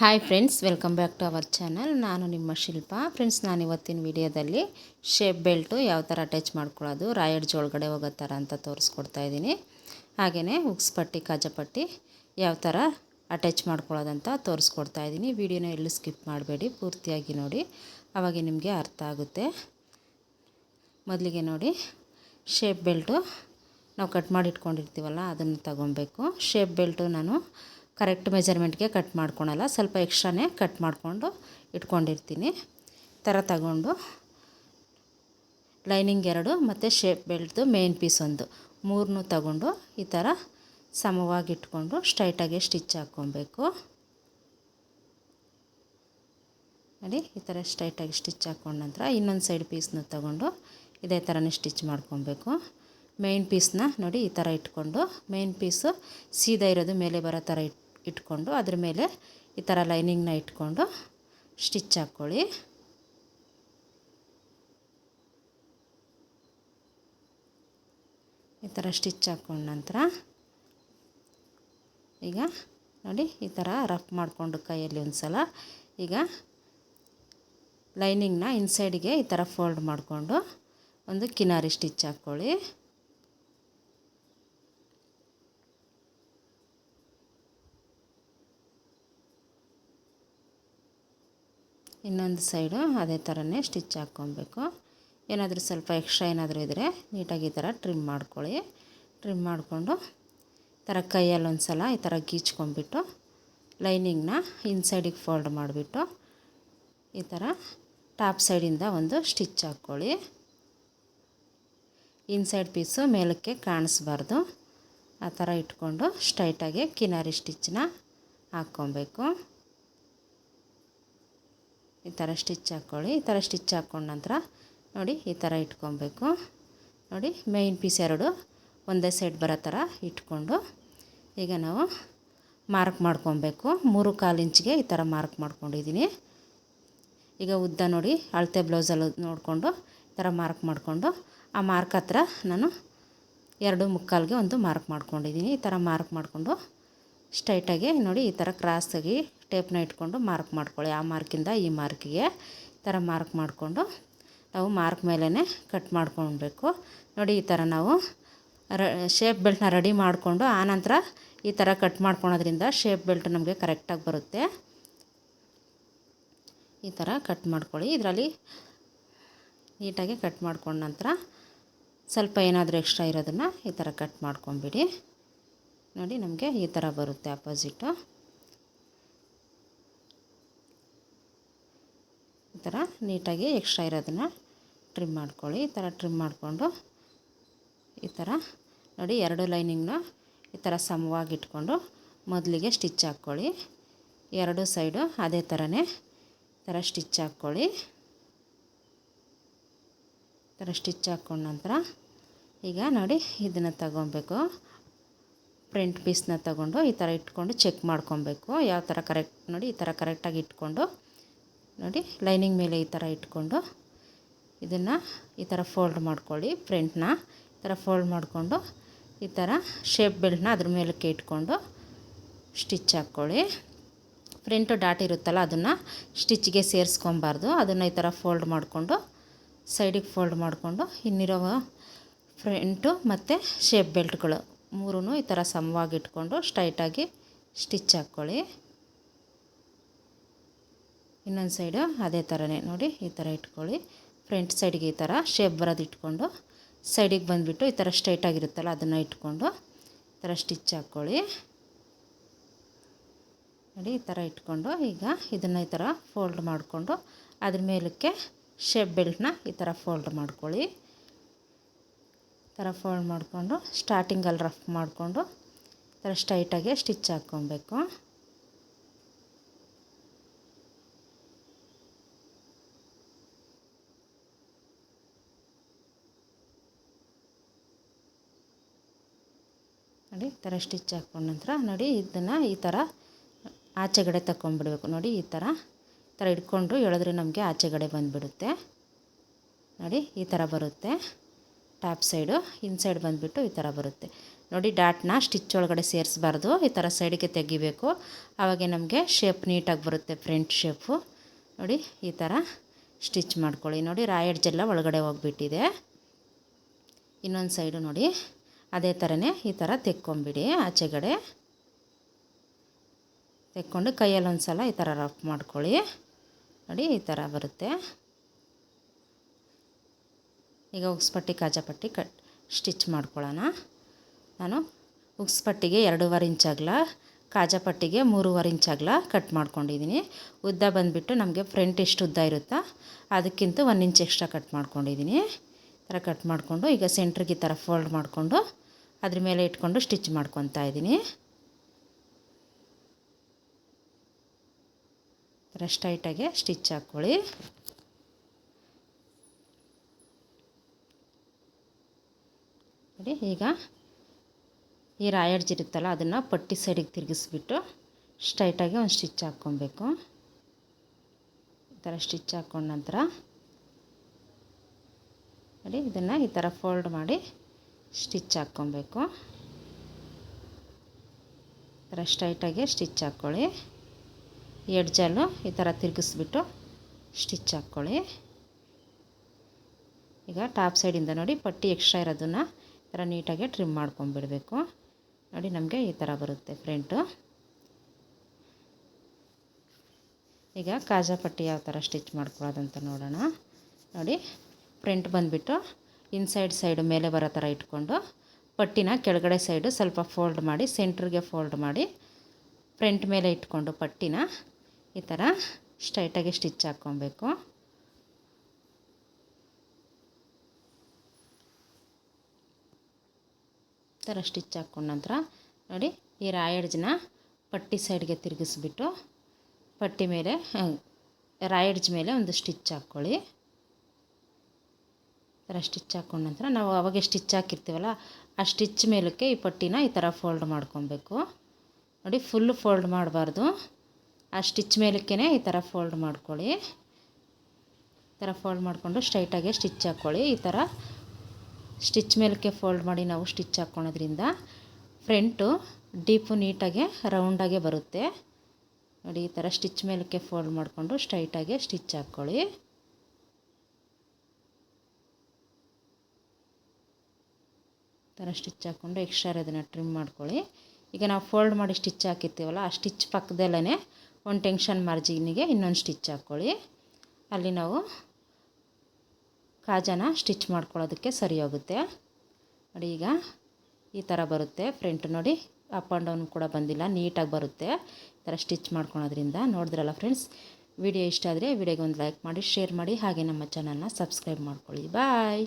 Hi friends welcome back to our channel ನಾನು ನಿಮ್ಮ ಶಿಲ್ಪ. Friends ನಾನು ಇವತ್ತಿನ ವಿಡಿಯೋದಲ್ಲಿ ಶೇಪ್ ಬೆಲ್ಟು ಯಾವ ಥರ ಅಟ್ಯಾಚ್ ಮಾಡ್ಕೊಳ್ಳೋದು, ರಾಯಡ್ಜ್ ಒಳಗಡೆ ಹೋಗೋ ಥರ ಅಂತ ತೋರಿಸ್ಕೊಡ್ತಾ ಇದ್ದೀನಿ. ಹಾಗೆಯೇ ಉಕ್ಸ್ ಪಟ್ಟಿ ಕಾಜಪಟ್ಟಿ ಯಾವ ಥರ ಅಟ್ಯಾಚ್ ಮಾಡ್ಕೊಳ್ಳೋದಂತ ತೋರಿಸ್ಕೊಡ್ತಾ ಇದ್ದೀನಿ. ವಿಡಿಯೋನ ಎಲ್ಲೂ ಸ್ಕಿಪ್ ಮಾಡಬೇಡಿ, ಪೂರ್ತಿಯಾಗಿ ನೋಡಿ. ಅವಾಗ ನಿಮಗೆ ಅರ್ಥ ಆಗುತ್ತೆ. ಮೊದಲಿಗೆ ನೋಡಿ ಶೇಪ್ ಬೆಲ್ಟು ನಾವು ಕಟ್ ಮಾಡಿ ಇಟ್ಕೊಂಡಿರ್ತೀವಲ್ಲ, ಅದನ್ನು ತಗೊಬೇಕು. ಶೇಪ್ ಬೆಲ್ಟು ನಾನು ಕರೆಕ್ಟ್ ಮೆಜರ್ಮೆಂಟ್ಗೆ ಕಟ್ ಮಾಡ್ಕೊಳಲ್ಲ, ಸ್ವಲ್ಪ ಎಕ್ಸ್ಟ್ರಾನೇ ಕಟ್ ಮಾಡಿಕೊಂಡು ಇಟ್ಕೊಂಡಿರ್ತೀನಿ. ಥರ ತಗೊಂಡು ಲೈನಿಂಗ್ ಎರಡು ಮತ್ತು ಶೇಪ್ ಬೆಲ್ಟ್ದು ಮೇನ್ ಪೀಸ್ ಒಂದು. ಮೂರನ್ನೂ ತಗೊಂಡು ಈ ಥರ ಸಮವಾಗಿ ಇಟ್ಕೊಂಡು ಸ್ಟ್ರೈಟಾಗಿ ಸ್ಟಿಚ್ ಹಾಕ್ಕೊಬೇಕು. ನೋಡಿ, ಈ ಥರ ಸ್ಟ್ರೈಟಾಗಿ ಸ್ಟಿಚ್ ಹಾಕ್ಕೊಂಡ ನಂತರ ಇನ್ನೊಂದು ಸೈಡ್ ಪೀಸ್ನ ತಗೊಂಡು ಇದೇ ಥರನೇ ಸ್ಟಿಚ್ ಮಾಡ್ಕೊಬೇಕು. ಮೇನ್ ಪೀಸ್ನ ನೋಡಿ ಈ ಥರ ಇಟ್ಕೊಂಡು, ಮೇನ್ ಪೀಸು ಸೀದಾ ಇರೋದು ಮೇಲೆ ಬರೋ ಥರ ಇಟ್ ಇಟ್ಕೊಂಡು ಅದ್ರ ಮೇಲೆ ಈ ಥರ ಲೈನಿಂಗ್ನ ಇಟ್ಕೊಂಡು ಸ್ಟಿಚ್ ಹಾಕ್ಕೊಳ್ಳಿ. ಈ ಥರ ಸ್ಟಿಚ್ ಹಾಕ್ಕೊಂಡ ನಂತರ ಈಗ ನೋಡಿ ಈ ಥರ ರಫ್ ಮಾಡಿಕೊಂಡು ಕೈಯಲ್ಲಿ ಒಂದು ಸಲ ಈಗ ಲೈನಿಂಗ್ನ ಇನ್ಸೈಡ್ಗೆ ಈ ಥರ ಫೋಲ್ಡ್ ಮಾಡಿಕೊಂಡು ಒಂದು ಕಿನಾರಿ ಸ್ಟಿಚ್ ಹಾಕ್ಕೊಳ್ಳಿ. ಇನ್ನೊಂದು ಸೈಡು ಅದೇ ಥರನೇ ಸ್ಟಿಚ್ ಹಾಕ್ಕೊಬೇಕು. ಏನಾದರೂ ಸ್ವಲ್ಪ ಎಕ್ಸ್ಟ್ರಾ ಏನಾದರೂ ಇದ್ದರೆ ನೀಟಾಗಿ ಈ ಥರ ಟ್ರಿಮ್ ಮಾಡ್ಕೊಳ್ಳಿ. ಟ್ರಿಮ್ ಮಾಡಿಕೊಂಡು ಥರ ಕೈಯಲ್ಲಿ ಒಂದು ಸಲ ಈ ಥರ ಗೀಚ್ಕೊಂಬಿಟ್ಟು ಲೈನಿಂಗ್ನ ಇನ್ಸೈಡಿಗೆ ಫೋಲ್ಡ್ ಮಾಡಿಬಿಟ್ಟು ಈ ಥರ ಟಾಪ್ ಸೈಡಿಂದ ಒಂದು ಸ್ಟಿಚ್ ಹಾಕ್ಕೊಳ್ಳಿ. ಇನ್ಸೈಡ್ ಪೀಸು ಮೇಲಕ್ಕೆ ಕಾಣಿಸ್ಬಾರ್ದು. ಆ ಥರ ಇಟ್ಕೊಂಡು ಸ್ಟ್ರೈಟಾಗಿ ಕಿನಾರಿ ಸ್ಟಿಚ್ನ ಹಾಕ್ಕೊಬೇಕು. ಈ ಥರ ಸ್ಟಿಚ್ ಹಾಕ್ಕೊಳ್ಳಿ, ಈ ಥರ ಸ್ಟಿಚ್ ಹಾಕ್ಕೊಂಡ ನಂತರ ನೋಡಿ ಈ ಥರ ಇಟ್ಕೊಬೇಕು. ನೋಡಿ ಮೇಯ್ನ್ ಪೀಸ್ ಎರಡು ಒಂದೇ ಸೈಡ್ ಬರೋ ಥರ ಇಟ್ಕೊಂಡು ಈಗ ನಾವು ಮಾರ್ಕ್ ಮಾಡ್ಕೊಬೇಕು. ಮೂರು ಕಾಲು ಇಂಚಿಗೆ ಈ ಥರ ಮಾರ್ಕ್ ಮಾಡ್ಕೊಂಡಿದ್ದೀನಿ. ಈಗ ಉದ್ದ ನೋಡಿ, ಅಳತೆ ಬ್ಲೌಸಲ್ಲಿ ನೋಡಿಕೊಂಡು ಈ ಥರ ಮಾರ್ಕ್ ಮಾಡಿಕೊಂಡು ಆ ಮಾರ್ಕ್ ಹತ್ರ ನಾನು ಎರಡು ಮುಕ್ಕಾಲಿಗೆ ಒಂದು ಮಾರ್ಕ್ ಮಾಡ್ಕೊಂಡಿದ್ದೀನಿ. ಈ ಥರ ಮಾರ್ಕ್ ಮಾಡಿಕೊಂಡು ಸ್ಟ್ರೈಟಾಗಿ ನೋಡಿ ಈ ಥರ ಕ್ರಾಸಾಗಿ ಟೇಪ್ನ ಇಟ್ಕೊಂಡು ಮಾರ್ಕ್ ಮಾಡ್ಕೊಳ್ಳಿ. ಆ ಮಾರ್ಕಿಂದ ಈ ಮಾರ್ಕಿಗೆ ಈ ಥರ ಮಾರ್ಕ್ ಮಾಡಿಕೊಂಡು ನಾವು ಮಾರ್ಕ್ ಮೇಲೇ ಕಟ್ ಮಾಡ್ಕೊಳ್ಬೇಕು. ನೋಡಿ ಈ ಥರ ನಾವು ರ ಶೇಪ್ ಬೆಲ್ಟ್ನ ರೆಡಿ ಮಾಡಿಕೊಂಡು ಆನಂತರ ಈ ಥರ ಕಟ್ ಮಾಡ್ಕೊಳೋದ್ರಿಂದ ಶೇಪ್ ಬೆಲ್ಟ್ ನಮಗೆ ಕರೆಕ್ಟಾಗಿ ಬರುತ್ತೆ. ಈ ಥರ ಕಟ್ ಮಾಡ್ಕೊಳ್ಳಿ. ಇದರಲ್ಲಿ ನೀಟಾಗಿ ಕಟ್ ಮಾಡ್ಕೊಂಡ ನಂತರ ಸ್ವಲ್ಪ ಏನಾದರೂ ಎಕ್ಸ್ಟ್ರಾ ಇರೋದನ್ನು ಈ ಥರ ಕಟ್ ಮಾಡ್ಕೊಂಬಿಡಿ. ನೋಡಿ ನಮಗೆ ಈ ಥರ ಬರುತ್ತೆ ಅಪೋಸಿಟು ಈ ಥರ ನೀಟಾಗಿ ಎಕ್ಸ್ಟ್ರಾ ಇರೋದನ್ನು ಟ್ರಿಮ್ ಮಾಡ್ಕೊಳ್ಳಿ. ಈ ಥರ ಟ್ರಿಮ್ ಮಾಡಿಕೊಂಡು ಈ ಥರ ನೋಡಿ ಎರಡು ಲೈನಿಂಗ್ನ ಈ ಥರ ಸಮವಾಗಿ ಇಟ್ಕೊಂಡು ಮೊದಲಿಗೆ ಸ್ಟಿಚ್ ಹಾಕ್ಕೊಳ್ಳಿ. ಎರಡು ಸೈಡು ಅದೇ ಥರನೇ ಥರ ಸ್ಟಿಚ್ ಹಾಕ್ಕೊಳ್ಳಿ. ಥರ ಸ್ಟಿಚ್ ಹಾಕ್ಕೊಂಡ ನಂತರ ಈಗ ನೋಡಿ ಇದನ್ನು ತಗೊಬೇಕು ಫ್ರಂಟ್ ಪೀಸ್ನ ತಗೊಂಡು ಈ ಥರ ಇಟ್ಕೊಂಡು ಚೆಕ್ ಮಾಡ್ಕೊಬೇಕು. ಯಾವ ಥರ ಕರೆಕ್ಟ್ ನೋಡಿ ಈ ಥರ ಕರೆಕ್ಟಾಗಿ ಇಟ್ಕೊಂಡು ನೋಡಿ ಲೈನಿಂಗ್ ಮೇಲೆ ಈ ಥರ ಇಟ್ಕೊಂಡು ಇದನ್ನು ಈ ಥರ ಫೋಲ್ಡ್ ಮಾಡ್ಕೊಳ್ಳಿ ಫ್ರಂಟ್ನ ಈ ಥರ ಫೋಲ್ಡ್ ಮಾಡಿಕೊಂಡು ಈ ಥರ ಶೇಪ್ ಬೆಲ್ಟ್ನ ಅದ್ರ ಮೇಲಕ್ಕೆ ಇಟ್ಕೊಂಡು ಸ್ಟಿಚ್ ಹಾಕ್ಕೊಳ್ಳಿ ಪ್ರಿಂಟು ಡಾಟ್ ಇರುತ್ತಲ್ಲ ಅದನ್ನು ಸ್ಟಿಚ್ಗೆ ಸೇರಿಸ್ಕೊಬಾರ್ದು. ಅದನ್ನು ಈ ಥರ ಫೋಲ್ಡ್ ಮಾಡಿಕೊಂಡು ಸೈಡಿಗೆ ಫೋಲ್ಡ್ ಮಾಡಿಕೊಂಡು ಇನ್ನಿರೋ ಫ್ರಂಟು ಮತ್ತು ಶೇಪ್ ಬೆಲ್ಟ್ಗಳು ಮೂರೂ ಈ ಥರ ಸಮವಾಗಿ ಇಟ್ಕೊಂಡು ಸ್ಟ್ರೈಟಾಗಿ ಸ್ಟಿಚ್ ಹಾಕ್ಕೊಳ್ಳಿ. ಇನ್ನೊಂದು ಸೈಡು ಅದೇ ಥರನೇ ನೋಡಿ ಈ ಥರ ಇಟ್ಕೊಳ್ಳಿ. ಫ್ರಂಟ್ ಸೈಡ್ಗೆ ಈ ಥರ ಶೇಪ್ ಬರೋದು ಇಟ್ಕೊಂಡು ಸೈಡಿಗೆ ಬಂದುಬಿಟ್ಟು ಈ ಥರ ಸ್ಟ್ರೈಟಾಗಿರುತ್ತಲ್ಲ ಅದನ್ನು ಇಟ್ಕೊಂಡು ಈ ಥರ ಸ್ಟಿಚ್ ಹಾಕ್ಕೊಳ್ಳಿ. ನೋಡಿ ಈ ಥರ ಇಟ್ಕೊಂಡು ಈಗ ಇದನ್ನು ಈ ಥರ ಫೋಲ್ಡ್ ಮಾಡಿಕೊಂಡು ಅದ್ರ ಮೇಲಕ್ಕೆ ಶೇಪ್ ಬೆಲ್ಟ್ನ ಈ ಥರ ಫೋಲ್ಡ್ ಮಾಡ್ಕೊಳ್ಳಿ. ಥರ ಫೋಲ್ಡ್ ಮಾಡಿಕೊಂಡು ಸ್ಟಾರ್ಟಿಂಗಲ್ಲಿ ರಫ್ ಮಾಡಿಕೊಂಡು ಥರ ಸ್ಟೈಟಾಗೆ ಸ್ಟಿಚ್ ಹಾಕ್ಕೊಬೇಕು. ನೋಡಿ, ಈ ಥರ ಸ್ಟಿಚ್ ಹಾಕ್ಕೊಂಡ ನಂತರ ನೋಡಿ, ಇದನ್ನು ಈ ಥರ ಆಚೆಗಡೆ ತಗೊಂಡ್ಬಿಡ್ಬೇಕು ನೋಡಿ, ಈ ಥರ ಈ ಥರ ಇಟ್ಕೊಂಡು ಹೇಳಿದ್ರೆ ನಮಗೆ ಆಚೆಗಡೆ ಬಂದುಬಿಡುತ್ತೆ. ನೋಡಿ, ಈ ಥರ ಬರುತ್ತೆ. ಟಾಪ್ ಸೈಡು ಇನ್ಸೈಡ್ ಬಂದುಬಿಟ್ಟು ಈ ಥರ ಬರುತ್ತೆ. ನೋಡಿ, ಡಾಟ್ನ ಸ್ಟಿಚ್ ಒಳಗಡೆ ಸೇರಿಸ್ಬಾರ್ದು. ಈ ಥರ ಸೈಡಿಗೆ ತೆಗಿಬೇಕು. ಆವಾಗ ನಮಗೆ ಶೇಪ್ ನೀಟಾಗಿ ಬರುತ್ತೆ, ಫ್ರಂಟ್ ಶೇಪು. ನೋಡಿ, ಈ ಥರ ಸ್ಟಿಚ್ ಮಾಡ್ಕೊಳ್ಳಿ. ನೋಡಿ ರಾಯಡ್ಜೆಲ್ಲ ಒಳಗಡೆ ಹೋಗ್ಬಿಟ್ಟಿದೆ. ಇನ್ನೊಂದು ಸೈಡು ನೋಡಿ. ಅದೇ ಥರನೇ ಈ ಥರ ತೆಕ್ಕೊಂಬಿಡಿ ಆಚೆಗಡೆ. ತೆಕ್ಕೊಂಡು ಕೈಯಲ್ಲಿ ಒಂದು ಸಲ ಈ ಥರ ರಫ್ ಮಾಡ್ಕೊಳ್ಳಿ. ನೋಡಿ, ಈ ಥರ ಬರುತ್ತೆ. ಈಗ ಉಗ್ಸ್ಪಟ್ಟಿ ಕಾಜಾಪಟ್ಟಿ ಕಟ್ ಸ್ಟಿಚ್ ಮಾಡ್ಕೊಳ್ಳೋಣ. ನಾನು ಉಗ್ಸ್ಪಟ್ಟಿಗೆ ಎರಡೂವರೆ ಅಗಲ ಕಾಜಾಪಟ್ಟಿಗೆ ಮೂರುವರೆ ಇಂಚ್ ಅಗಲ ಕಟ್ ಮಾಡ್ಕೊಂಡಿದ್ದೀನಿ. ಉದ್ದ ಬಂದುಬಿಟ್ಟು ನಮಗೆ ಫ್ರಂಟ್ ಎಷ್ಟು ಉದ್ದ ಇರುತ್ತಾ ಅದಕ್ಕಿಂತ ಒಂದು ಇಂಚ್ ಎಕ್ಸ್ಟ್ರಾ ಕಟ್ ಮಾಡ್ಕೊಂಡಿದ್ದೀನಿ. ಈ ಥರ ಕಟ್ ಮಾಡಿಕೊಂಡು ಈಗ ಸೆಂಟ್ರಿಗೆ ಈ ಥರ ಫೋಲ್ಡ್ ಮಾಡಿಕೊಂಡು ಅದ್ರ ಮೇಲೆ ಇಟ್ಕೊಂಡು ಸ್ಟಿಚ್ ಮಾಡ್ಕೊತಾ ಇದ್ದೀನಿ. ಥರ ಸ್ಟೈಟಾಗೆ ಸ್ಟಿಚ್ ಹಾಕ್ಕೊಳ್ಳಿ. ನೋಡಿ, ಈಗ ಈ ರಾಯಡ್ಜ್ ಇರುತ್ತಲ್ಲ, ಅದನ್ನು ಪಟ್ಟಿ ಸೈಡಿಗೆ ತಿರುಗಿಸ್ಬಿಟ್ಟು ಸ್ಟ್ರೈಟಾಗಿ ಒಂದು ಸ್ಟಿಚ್ ಹಾಕ್ಕೊಬೇಕು. ಈ ಥರ ಸ್ಟಿಚ್ ಹಾಕ್ಕೊಂಡ ನಂತರ ನೋಡಿ, ಇದನ್ನು ಈ ಥರ ಫೋಲ್ಡ್ ಮಾಡಿ ಸ್ಟಿಚ್ ಹಾಕ್ಕೊಬೇಕು. ಈ ಥರ ಸ್ಟ್ರೈಟಾಗಿ ಸ್ಟಿಚ್ ಹಾಕ್ಕೊಳ್ಳಿ ಎಡ್ಜಲ್ಲೂ ಈ ಥರ ತಿರುಗಿಸ್ಬಿಟ್ಟು ಸ್ಟಿಚ್ ಹಾಕ್ಕೊಳ್ಳಿ ಈಗ ಟಾಪ್ ಸೈಡಿಂದ ನೋಡಿ, ಪಟ್ಟಿ ಎಕ್ಸ್ಟ್ರಾ ಇರೋದನ್ನು ಥರ ನೀಟಾಗಿ ಟ್ರಿಮ್ ಮಾಡ್ಕೊಂಬಿಡಬೇಕು ನೋಡಿ ನಮಗೆ ಈ ಥರ ಬರುತ್ತೆ ಫ್ರಂಟು ಈಗ ಕಾಜಾ ಪಟ್ಟಿ ಯಾವ ಥರ ಸ್ಟಿಚ್ ಮಾಡ್ಕೊಳ್ಳೋದಂತ ನೋಡೋಣ. ನೋಡಿ ಫ್ರಂಟ್ ಬಂದುಬಿಟ್ಟು ಇನ್ಸೈಡ್ ಸೈಡು ಮೇಲೆ ಬರೋ ಥರ ಇಟ್ಕೊಂಡು ಪಟ್ಟಿನ ಕೆಳಗಡೆ ಸೈಡು ಸ್ವಲ್ಪ ಫೋಲ್ಡ್ ಮಾಡಿ ಸೆಂಟ್ರಿಗೆ ಫೋಲ್ಡ್ ಮಾಡಿ ಫ್ರಂಟ್ ಮೇಲೆ ಇಟ್ಕೊಂಡು ಪಟ್ಟಿನ ಈ ಥರ ಸ್ಟ್ರೈಟಾಗಿ ಸ್ಟಿಚ್ ಹಾಕ್ಕೊಬೇಕು ಈ ಥರ ಸ್ಟಿಚ್ ಹಾಕ್ಕೊಂಡ ನಂತರ ನೋಡಿ ಈ ರಾಯಡ್ಜನ್ನ ಪಟ್ಟಿ ಸೈಡ್ಗೆ ತಿರುಗಿಸ್ಬಿಟ್ಟು ಪಟ್ಟಿ ಮೇಲೆ ರಾಯಡ್ಜ್ ಮೇಲೆ ಒಂದು ಸ್ಟಿಚ್ ಹಾಕ್ಕೊಳ್ಳಿ. ಥರ ಸ್ಟಿಚ್ ಹಾಕ್ಕೊಂಡ ನಂತರ ನಾವು ಅವಾಗೆ ಸ್ಟಿಚ್ ಹಾಕಿರ್ತೀವಲ್ಲ, ಆ ಸ್ಟಿಚ್ ಮೇಲಕ್ಕೆ ಈ ಪಟ್ಟಿನ ಈ ಥರ ಫೋಲ್ಡ್ ಮಾಡ್ಕೊಬೇಕು. ನೋಡಿ, ಫುಲ್ ಫೋಲ್ಡ್ ಮಾಡಬಾರ್ದು. ಆ ಸ್ಟಿಚ್ ಮೇಲಕ್ಕೇ ಈ ಥರ ಫೋಲ್ಡ್ ಮಾಡ್ಕೊಳ್ಳಿ. ಈ ಥರ ಫೋಲ್ಡ್ ಮಾಡಿಕೊಂಡು ಸ್ಟ್ರೈಟಾಗೆ ಸ್ಟಿಚ್ ಹಾಕ್ಕೊಳ್ಳಿ. ಈ ಥರ ಸ್ಟಿಚ್ ಮೇಲಕ್ಕೆ ಫೋಲ್ಡ್ ಮಾಡಿ ನಾವು ಸ್ಟಿಚ್ ಹಾಕ್ಕೊಳೋದ್ರಿಂದ ಫ್ರಂಟು ಡೀಪು ನೀಟಾಗೆ ರೌಂಡಾಗೆ ಬರುತ್ತೆ. ನೋಡಿ, ಈ ಥರ ಸ್ಟಿಚ್ ಮೇಲಕ್ಕೆ ಫೋಲ್ಡ್ ಮಾಡಿಕೊಂಡು ಸ್ಟ್ರೈಟಾಗೆ ಸ್ಟಿಚ್ ಹಾಕ್ಕೊಳ್ಳಿ. ಥರ ಸ್ಟಿಚ್ ಹಾಕ್ಕೊಂಡು ಎಕ್ಸ್ಟ್ರಾ ಅದನ್ನು ಟ್ರಿಮ್ ಮಾಡ್ಕೊಳ್ಳಿ. ಈಗ ನಾವು ಫೋಲ್ಡ್ ಮಾಡಿ ಸ್ಟಿಚ್ ಹಾಕಿರ್ತೀವಲ್ಲ, ಆ ಸ್ಟಿಚ್ ಪಕ್ಕದಲ್ಲೇ ಒಂದು ಟೆನ್ಷನ್ ಮಾರ್ಜಿನಿಗೆ ಇನ್ನೊಂದು ಸ್ಟಿಚ್ ಹಾಕ್ಕೊಳ್ಳಿ. ಅಲ್ಲಿ ನಾವು ಕಾಜಾನ ಸ್ಟಿಚ್ ಮಾಡ್ಕೊಳ್ಳೋದಕ್ಕೆ ಸರಿ ಹೋಗುತ್ತೆ. ನೋಡಿ ಈಗ ಈ ಥರ ಬರುತ್ತೆ. ಫ್ರಂಟ್ ನೋಡಿ, ಅಪ್ ಆ್ಯಂಡ್ ಡೌನ್ ಕೂಡ ಬಂದಿಲ್ಲ, ನೀಟಾಗಿ ಬರುತ್ತೆ. ಈ ಥರ ಸ್ಟಿಚ್ ಮಾಡ್ಕೊಳೋದ್ರಿಂದ ನೋಡಿದ್ರಲ್ಲ ಫ್ರೆಂಡ್ಸ್, ವಿಡಿಯೋ ಇಷ್ಟ ಆದರೆ ವಿಡಿಯೋಗೆ ಒಂದು ಲೈಕ್ ಮಾಡಿ, ಶೇರ್ ಮಾಡಿ, ಹಾಗೆ ನಮ್ಮ ಚಾನಲ್ನ ಸಬ್ಸ್ಕ್ರೈಬ್ ಮಾಡ್ಕೊಳ್ಳಿ. ಬಾಯ್!